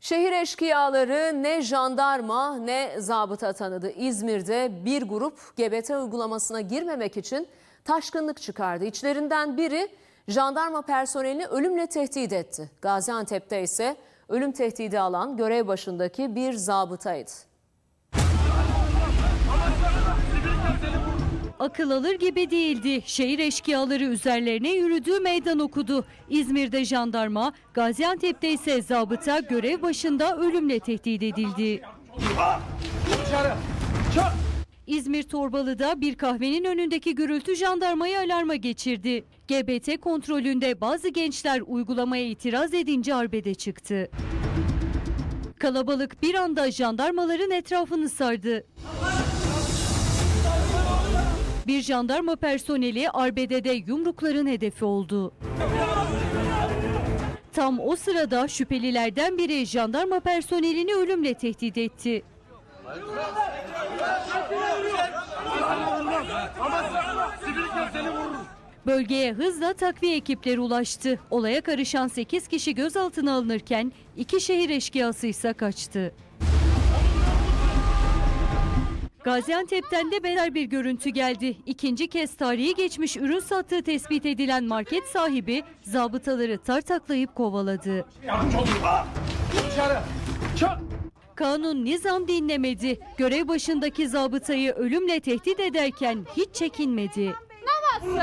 Şehir eşkıyaları ne jandarma ne zabıta tanıdı. İzmir'de bir grup GBT uygulamasına girmemek için taşkınlık çıkardı. İçlerinden biri jandarma personelini ölümle tehdit etti. Gaziantep'te ise ölüm tehdidi alan görev başındaki bir zabıtaydı. Akıl alır gibi değildi. Şehir eşkıyaları üzerlerine yürüdüğü meydan okudu. İzmir'de jandarma, Gaziantep'te ise zabıta görev başında ölümle tehdit edildi. İzmir Torbalı'da bir kahvenin önündeki gürültü jandarmayı alarma geçirdi. GBT kontrolünde bazı gençler uygulamaya itiraz edince arbede çıktı. Kalabalık bir anda jandarmaların etrafını sardı. Bir jandarma personeli arbedede yumrukların hedefi oldu. Tam o sırada şüphelilerden biri jandarma personelini ölümle tehdit etti. Bölgeye hızla takviye ekipleri ulaştı. Olaya karışan 8 kişi gözaltına alınırken 2 şehir eşkıyası ise kaçtı. Gaziantep'ten de benzer bir görüntü geldi. İkinci kez tarihi geçmiş ürün sattığı tespit edilen market sahibi zabıtaları tartaklayıp kovaladı. Yardımcı olun. Dışarı. Çık. Kanun nizam dinlemedi. Görev başındaki zabıtayı ölümle tehdit ederken hiç çekinmedi. Seni.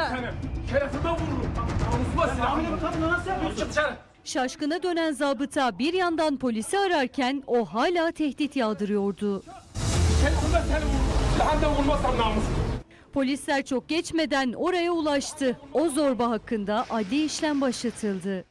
Şerefime vururum. Namusuma silahını. Çık dışarı. Şaşkına dönen zabıta bir yandan polisi ararken o hala tehdit yağdırıyordu. Şerefime seni vururum. Silahından vurmazsam namus. Polisler çok geçmeden oraya ulaştı. O zorba hakkında adli işlem başlatıldı.